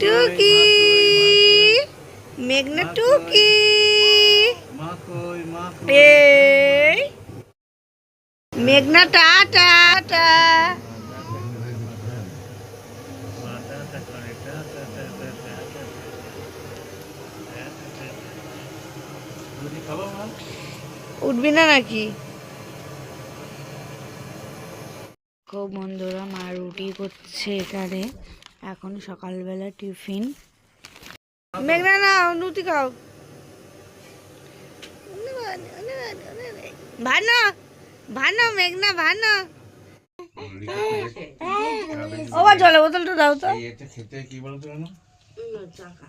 টুকি, মেঘনা টুকি। মেঘনা টা রুটি উঠবি না নাকি? খুব বন্ধুরা, মা রুটি করছে এখানে। এখন সকালবেলা টিফিন। মেঘনা না রুটি খাও। ভানো ভানো মেঘনা ভানো ও বা জলের বোতলটা দাও তো। এই খেতে কি বলতো জানো?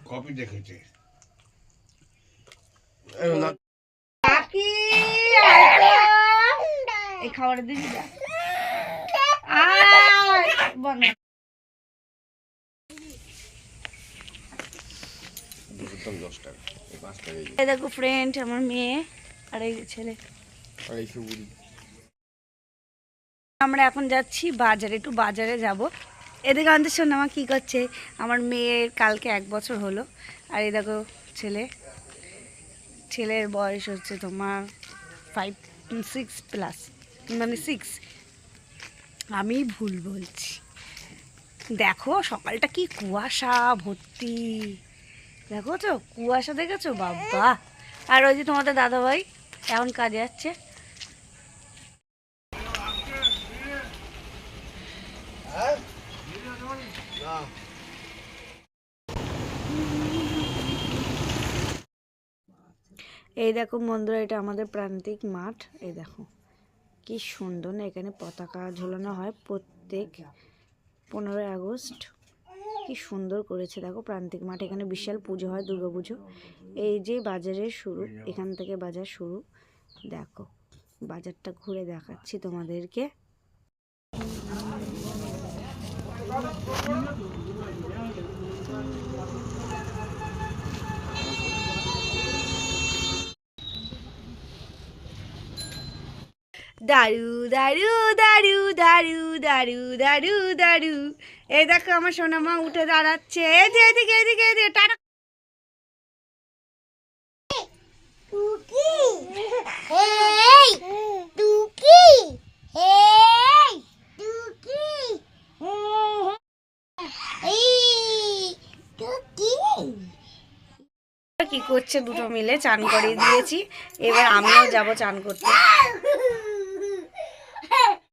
কপি দেখেছে এই খাবার দিবি যা। আয় বন্ধ। দশ টাকা এই পাঁচ টাকা এই দেখো ফ্রেন্ড আমার মেয়ে আর এই ছেলে। আড়াইশো আমরা এখন যাচ্ছি বাজারে একটু বাজারে যাব। এদিকে আমাদের শোন আমার কী করছে? আমার মেয়ের কালকে এক বছর হলো। আর এই দেখো ছেলে। ছেলের বয়স হচ্ছে তোমার ফাইভ সিক্স প্লাস মানে সিক্স আমি ভুল বলছি। দেখো সকালটা কি কুয়াশা ভর্তি। দেখো তো, কুয়াশা দেখেছ? বাবা। আর ওই যে তোমাদের দাদাভাই এখন কাজে যাচ্ছে এই দেখো বন্ধুরা, এটা আমাদের প্রান্তিক মাঠ। এই দেখো, কি সুন্দর না, এখানে পতাকা ঝোলানো হয় প্রত্যেক পনেরোই আগস্ট। কি সুন্দর করেছে, দেখো প্রান্তিক মাঠ, এখানে বিশাল পুজো হয়, দুর্গা পুজো। এই যে বাজারের শুরু, এখান থেকে বাজার শুরু। দেখো, বাজারটা ঘুরে দেখাচ্ছি তোমাদেরকে। দারু দারু দারু দারু দারু দারু দারু। এই দেখো আমার সোনামা উঠে দাঁড়াচ্ছে। এই যে এদিকে এদিকে এদিকে টাটা। কি করছে দুটো মিলে? চান করিয়ে দিয়েছি। এবার আমিও যাব চান করতে।